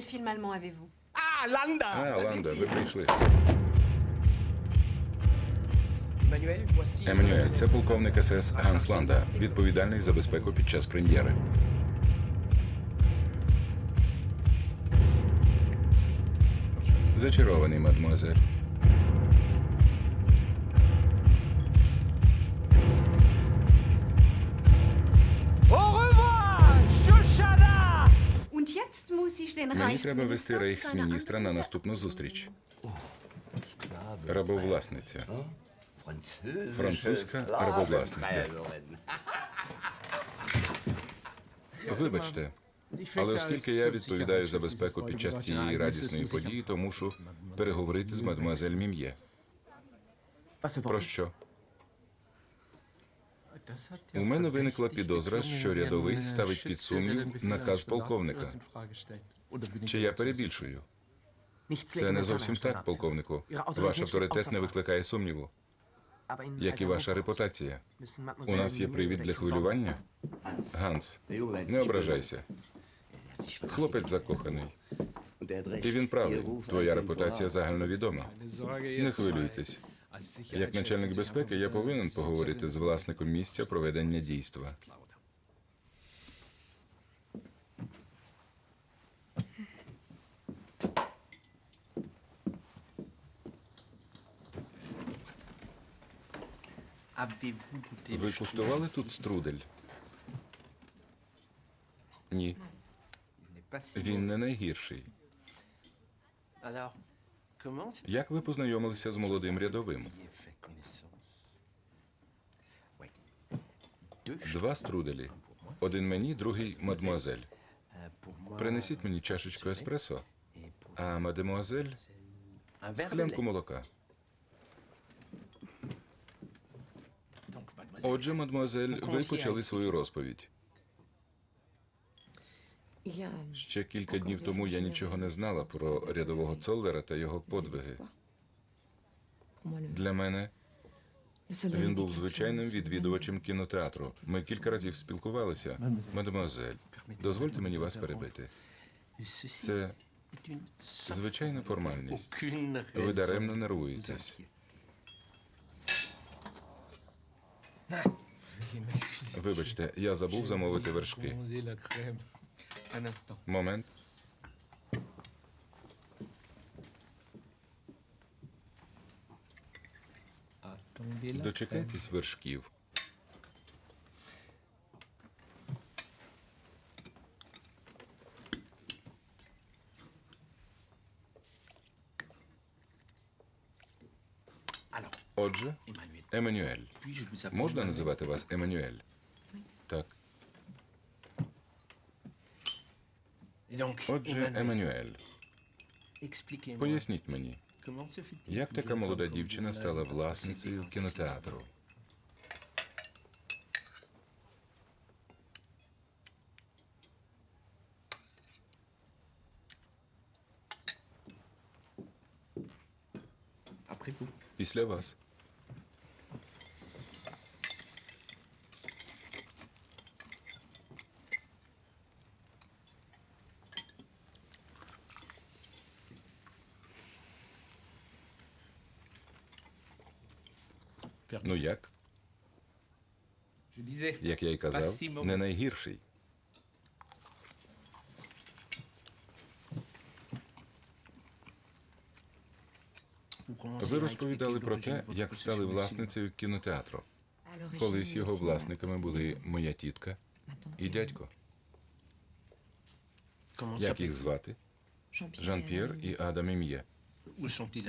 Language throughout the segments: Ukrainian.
Quel film allemand avez-vous Ah, Landa А, Ланда, ви прийшли. Voici... Еммануель, це полковник СС Ганс Ланда, відповідальний за безпеку під час прем'єри. Зачарований, мадмуазель. Мені треба вести рейхсміністра на наступну зустріч. Рабовласниця. Французька рабовласниця. Вибачте, але оскільки я відповідаю за безпеку під час цієї радісної події, то мушу переговорити з мадемуазель Мім'є. Про що? У мене виникла підозра, що рядовий ставить під сумнів наказ полковника. Чи я перебільшую? Це не зовсім так, полковнику. Ваш авторитет не викликає сумніву, як і ваша репутація. У нас є привід для хвилювання? Ганс, не ображайся. Хлопець закоханий. І він правий. Твоя репутація загальновідома. Не хвилюйтесь. Як начальник безпеки, я повинен поговорити з власником місця проведення дійства. Ви куштували тут струдель? Ні, він не найгірший. Як ви познайомилися з молодим рядовим? Два струделі. Один мені, другий мадмуазель. Принесіть мені чашечку еспресо, а мадемуазель склянку молока. Отже, мадмуазель, ви почали свою розповідь. Я Ще кілька днів тому я нічого не знала про рядового Цоллера та його подвиги. Для мене він був звичайним відвідувачем кінотеатру. Ми кілька разів спілкувалися. Мадемуазель, дозвольте мені вас перебити. Це звичайна формальність. Ви даремно нервуєтесь. Вибачте, я забув замовити вершки. Момент. Дочекайтесь вершків. Alors, Отже, Emmanuel, Еммануель. puis-je vous appeler Можна Emmanuel називати вас Еммануель? Отже, Еммануель, поясніть мені, як така молода дівчина стала власницею кінотеатру? Після вас. Ну як? Як я й казав, не найгірший. Ви розповідали про те, як стали власницею кінотеатру. Колись його власниками були моя тітка і дядько. Як їх звати? Жан-П'єр і Адам Ім'є.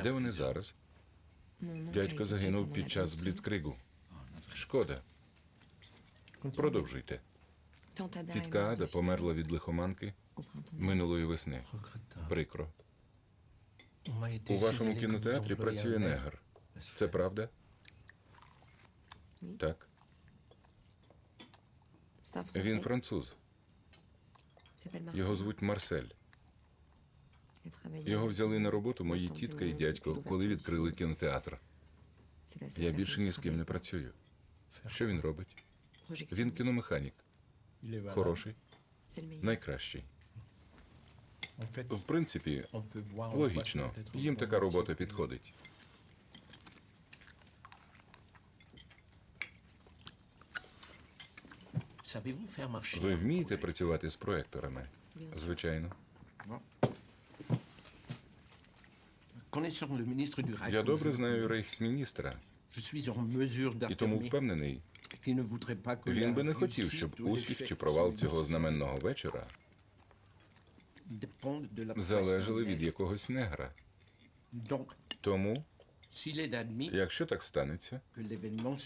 Де вони зараз? Oncle a Дядько загинув під час бліцкригу. Шкода. Продовжуйте. Тітка Ада померла від лихоманки минулої весни. Прикро. У вашому кінотеатрі працює негр. Це правда? Так. Він француз. Його звуть Марсель. Його взяли на роботу мої тітка і дядько, коли відкрили кінотеатр. Я більше ні з ким не працюю. Що він робить? Він кіномеханік. Хороший, найкращий. В принципі, логічно, їм така робота підходить. Ви вмієте працювати з проекторами? Звичайно. Я добре знаю рейхсміністра, і тому впевнений, він би не хотів, щоб успіх чи провал цього знаменного вечора залежали від якогось негра. Тому, якщо так станеться,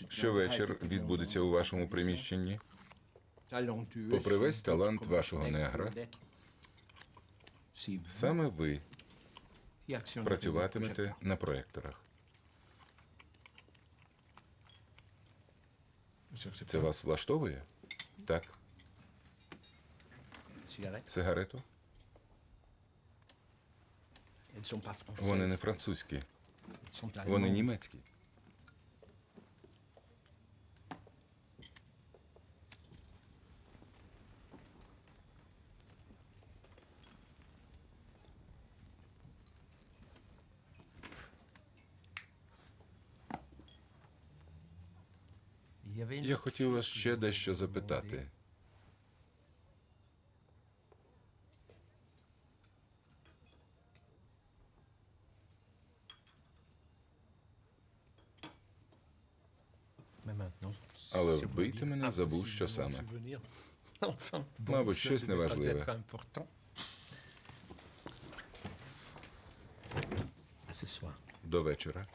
що вечір відбудеться у вашому приміщенні, попри весь талант вашого негра, саме ви працюватимете на проекторах. Це вас влаштовує? Так. Сигарету? Вони не французькі, вони німецькі. Я хотів вас ще дещо запитати. Але вбийте мене, забув, що саме. Мабуть, щось неважливе. До вечора.